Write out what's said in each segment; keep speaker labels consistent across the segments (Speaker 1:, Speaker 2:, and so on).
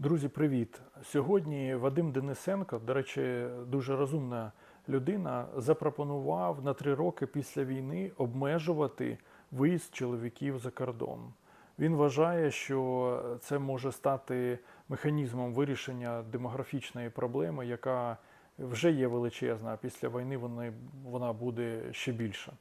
Speaker 1: Друзі, привіт! Сьогодні Вадим Денисенко, до речі, дуже розумна людина, запропонував на три роки після війни обмежувати виїзд чоловіків за кордон. Він вважає, що це може стати механізмом вирішення демографічної проблеми, яка вже є величезна, а після війни вона буде ще більша.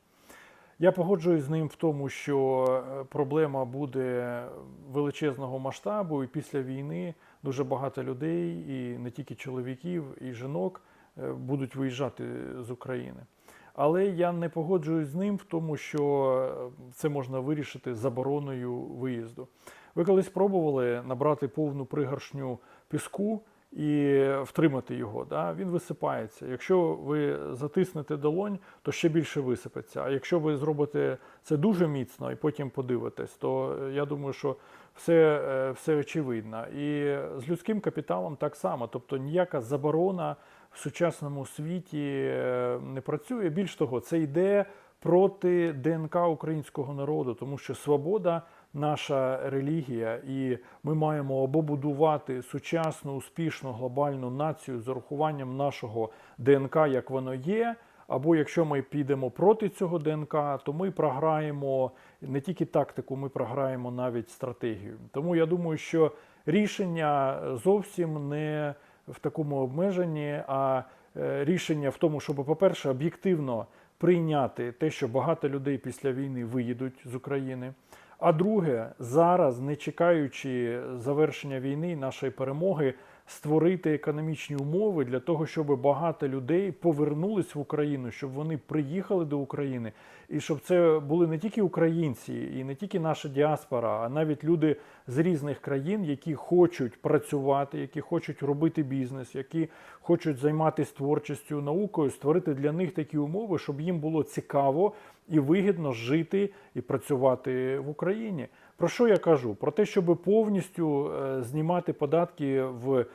Speaker 1: Я погоджуюсь з ним в тому, що е, проблема буде величезного масштабу, і після війни дуже багато людей, і не тільки чоловіків, і жінок е, будуть виїжджати з України. Але я не погоджуюсь з ним в тому, що е, це можна вирішити забороною виїзду. Ви колись пробували набрати повну пригоршню піску і втримати його. Да? Він висипається. Якщо ви затиснете долонь, то ще більше висипеться. А якщо ви зробите це дуже міцно і потім подивитесь, то е, я думаю, що все, е, все очевидно. І з людським капіталом так само. Тобто ніяка заборона в сучасному світі е, не працює. Більш того, це йде проти ДНК українського народу, тому що свобода наша релігія, і ми маємо або будувати сучасну, успішну глобальну націю з урахуванням нашого ДНК, як воно є. Або якщо ми підемо проти цього ДНК, то ми програємо не тільки тактику, ми програємо навіть стратегію. Тому я думаю, що рішення зовсім не в такому обмеженні, а е, рішення в тому, щоб, по-перше, об'єктивно прийняти те, що багато людей після війни виїдуть з України. А друге, зараз, не чекаючи завершення війни, нашої перемоги, створити економічні умови для того, щоб багато людей повернулись в Україну, щоб вони приїхали до України, і щоб це були не тільки українці, і не тільки наша діаспора, а навіть люди з різних країн, які хочуть працювати, які хочуть робити бізнес, які хочуть займатися творчістю, наукою, створити для них такі умови, щоб їм було цікаво і вигідно жити і працювати в Україні. Про що я кажу? Про те, щоб повністю е, знімати податки в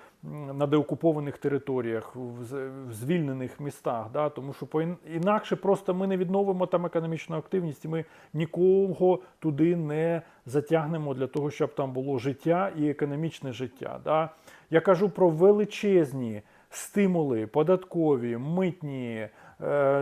Speaker 1: на деокупованих територіях, в звільнених містах, да? тому що по інакше просто ми не відновимо там економічну активність, і ми нікого туди не затягнемо для того, щоб там було життя і економічне життя. Да? Я кажу про величезні стимули податкові, митні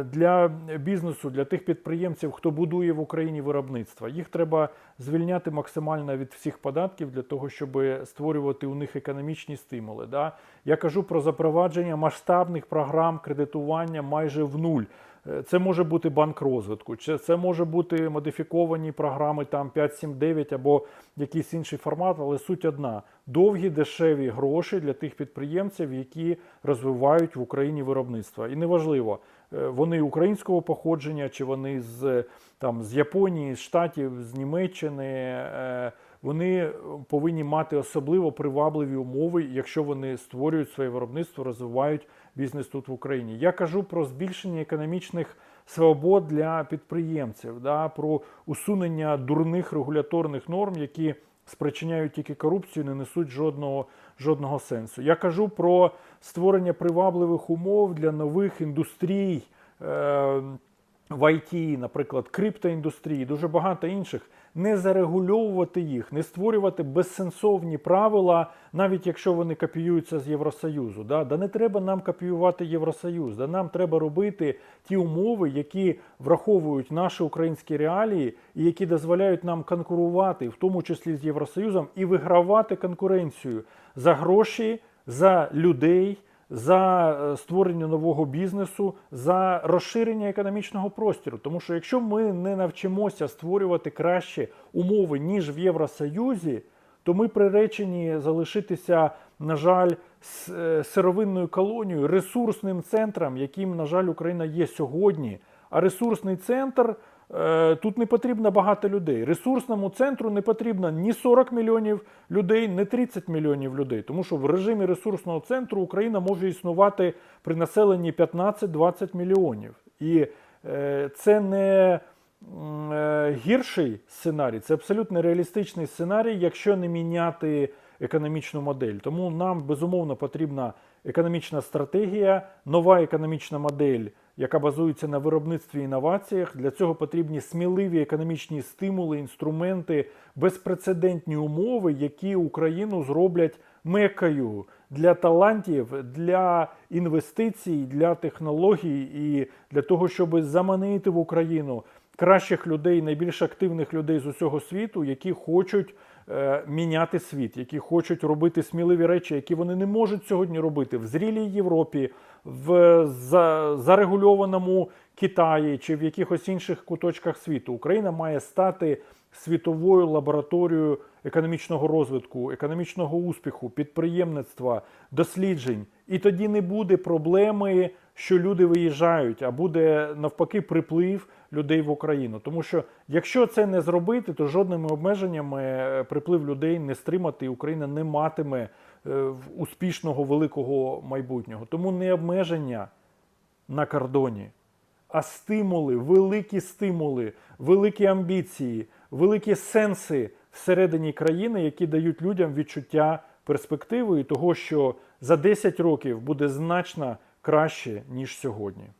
Speaker 1: для бізнесу, для тих підприємців, хто будує в Україні виробництва. Їх треба звільняти максимально від всіх податків для того, щоб створювати у них економічні стимули. Да? Я кажу про запровадження масштабних програм кредитування майже в нуль. Е, Це може бути банк розвитку, чи це може бути модифіковані програми там 5, 7, 9 або якийсь інший формат, але суть одна: довгі дешеві гроші для тих підприємців, які розвивають в Україні виробництво. І неважливо, е, вони українського походження, чи вони з там з Японії, з Штатів, з Німеччини. Е, Вони повинні мати особливо привабливі умови, якщо вони створюють своє виробництво, розвивають бізнес тут в Україні. Я кажу про збільшення економічних свобод для підприємців, да, про усунення дурних регуляторних норм, які спричиняють тільки корупцію, не несуть жодного, жодного сенсу. Я кажу про створення привабливих умов для нових індустрій. Е- в IT, наприклад, криптоіндустрії, дуже багато інших, не зарегульовувати їх, не створювати безсенсовні правила, навіть якщо вони копіюються з Євросоюзу. Да? Да не треба нам копіювати Євросоюз, да нам треба робити ті умови, які враховують наші українські реалії і які дозволяють нам конкурувати, в тому числі з Євросоюзом, і вигравати конкуренцію за гроші, за людей за е, створення нового бізнесу, за розширення економічного простору. Тому що якщо ми не навчимося створювати кращі умови ніж в Євросоюзі, то ми приречені залишитися, на жаль, е, сировинною колонією, ресурсним центром, яким, на жаль, Україна є сьогодні. А ресурсний центр тут не потрібно багато людей. Ресурсному центру не потрібно ні 40 мільйонів людей, ні 30 мільйонів людей. Тому що в режимі ресурсного центру Україна може існувати при населенні 15-20 мільйонів. І е, це не е, гірший сценарій, це абсолютно реалістичний сценарій, якщо не міняти економічну модель. Тому нам безумовно потрібна економічна стратегія, нова економічна модель яка базується на виробництві інноваціях. Для цього потрібні сміливі економічні стимули, інструменти, безпрецедентні умови, які Україну зроблять мекою для талантів, для інвестицій, для технологій і для того, щоб заманити в Україну кращих людей, найбільш активних людей з усього світу, які хочуть міняти світ, які хочуть робити сміливі речі, які вони не можуть сьогодні робити в зрілій Європі, в зарегульованому Китаї чи в якихось інших куточках світу. Україна має стати світовою лабораторією економічного розвитку, економічного успіху, підприємництва, досліджень. І тоді не буде проблеми, що люди виїжджають, а буде навпаки приплив людей в Україну. Тому що якщо це не зробити, то жодними обмеженнями е, приплив людей не стримати, і Україна не матиме е, успішного великого майбутнього. Тому не обмеження на кордоні, а стимули, великі стимули, великі амбіції, великі сенси всередині країни, які дають людям відчуття перспективи і того, що за 10 років буде значно краще, ніж сьогодні.